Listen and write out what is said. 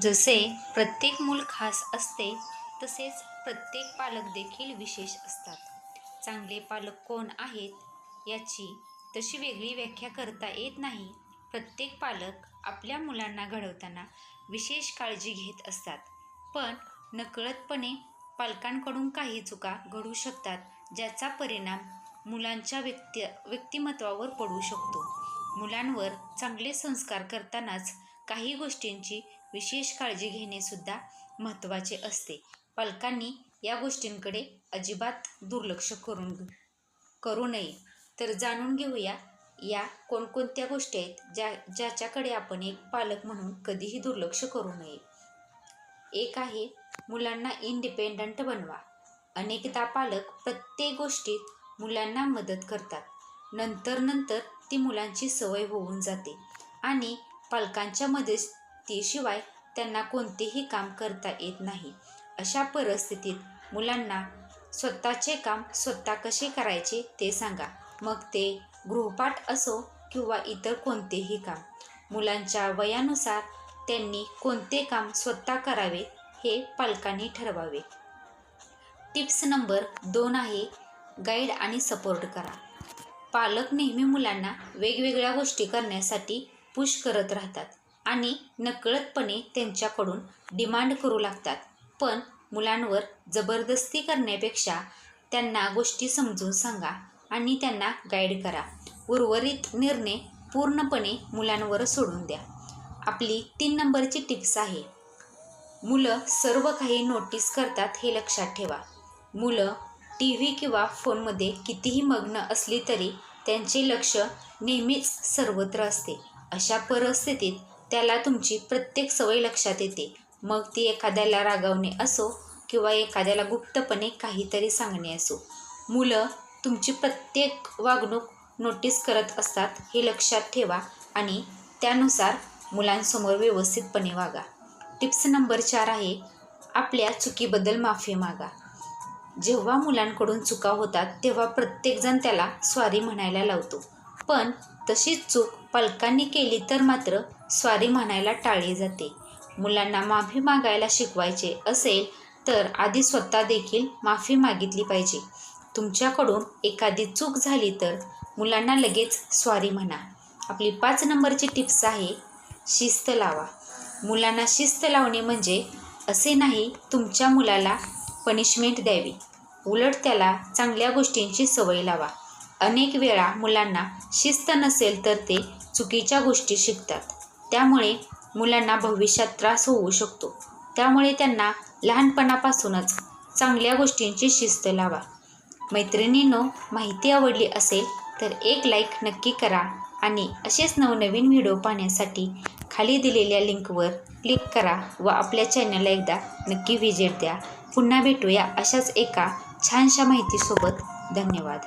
जसे प्रत्येक मूल खास असते तसेच प्रत्येक पालक देखील विशेष असतात. चांगले पालक कोण आहेत याची तशी वेगळी व्याख्या करता येत नाही. प्रत्येक पालक आपल्या मुलांना घडवताना विशेष काळजी घेत असतात. पण नकळतपणे पालकांकडून काही चुका घडू शकतात ज्याचा परिणाम मुलांच्या व्यक्ती व्यक्तिमत्वावर पडू शकतो. मुलांवर चांगले संस्कार करतानाच काही गोष्टींची विशेष काळजी घेणेसुद्धा महत्त्वाचे असते. पालकांनी या गोष्टींकडे अजिबात दुर्लक्ष करून करू नये. तर जाणून घेऊया या कोणकोणत्या गोष्टी आहेत ज्या ज्याच्याकडे आपण एक पालक म्हणून कधीही दुर्लक्ष करू नये. एक आहे मुलांना इंडिपेंडंट बनवा. अनेकदा पालक प्रत्येक गोष्टीत मुलांना मदत करतात. नंतर नंतर ती मुलांची सवय होऊन जाते. आणि पालकांच्या मदतीशिवाय त्यांना कोणतेही काम करता येत नाही. अशा परिस्थितीत मुलांना स्वतःचे काम स्वतः कसे करायचे ते सांगा. मग ते गृहपाठ असो किंवा इतर कोणतेही काम. मुलांच्या वयानुसार त्यांनी कोणते काम स्वतः करावे हे पालकांनी ठरवावे. टिप्स नंबर दोन आहे गाईड आणि सपोर्ट करा. पालक नेहमी मुलांना वेगवेगळ्या गोष्टी करण्यासाठी पुश करत राहतात आणि नकळतपणे त्यांच्याकडून डिमांड करू लागतात. पण मुलांवर जबरदस्ती करण्यापेक्षा त्यांना गोष्टी समजून सांगा आणि त्यांना गाईड करा. उर्वरित निर्णय पूर्णपणे मुलांवर सोडून द्या. आपली तीन नंबरची टिप्स आहे. मुलं सर्व काही नोटीस करतात हे लक्षात ठेवा. मुलं टी व्ही किंवा फोनमध्ये कितीही मग्न असली तरी त्यांचे लक्ष नेहमीच सर्वत्र असते. अशा परिस्थितीत त्याला तुमची प्रत्येक सवय लक्षात येते. मग ती एखाद्याला रागावणे असो किंवा एखाद्याला गुप्तपणे काहीतरी सांगणे असो. मुलं तुमची प्रत्येक वागणूक नोटीस करत असतात हे लक्षात ठेवा आणि त्यानुसार मुलांसमोर व्यवस्थितपणे वागा. टिप्स नंबर चार आहे आपल्या चुकीबद्दल माफी मागा. जेव्हा मुलांकडून चुका होतात तेव्हा प्रत्येकजण त्याला स्वारी म्हणायला लावतो. पण तशीच चूक पालकांनी केली तर मात्र स्वारी म्हणायला टाळली जाते. मुलांना माफी मागायला शिकवायचे असेल तर आधी स्वतः देखील माफी मागितली पाहिजे. तुमच्याकडून एखादी चूक झाली तर मुलांना लगेच स्वारी म्हणा. आपली पाच नंबरची टिप्स आहे शिस्त लावा. मुलांना शिस्त लावणे म्हणजे असे नाही तुमच्या मुलाला पनिशमेंट द्यावी. उलट त्याला चांगल्या गोष्टींची सवय लावा. अनेक वेळा मुलांना शिस्त नसेल तर ते चुकीच्या गोष्टी शिकतात. त्यामुळे मुलांना भविष्यात त्रास होऊ शकतो. त्यामुळे त्यांना लहानपणापासूनच चांगल्या गोष्टींची शिस्त लावा. मैत्रिणींनो माहिती आवडली असेल तर एक लाईक नक्की करा आणि असेच नवनवीन व्हिडिओ पाहण्यासाठी खाली दिलेल्या लिंकवर क्लिक करा व आपल्या चॅनलला एकदा नक्की व्हिजिट द्या. पुन्हा भेटूया अशाच एका छानशा माहितीसोबत. धन्यवाद.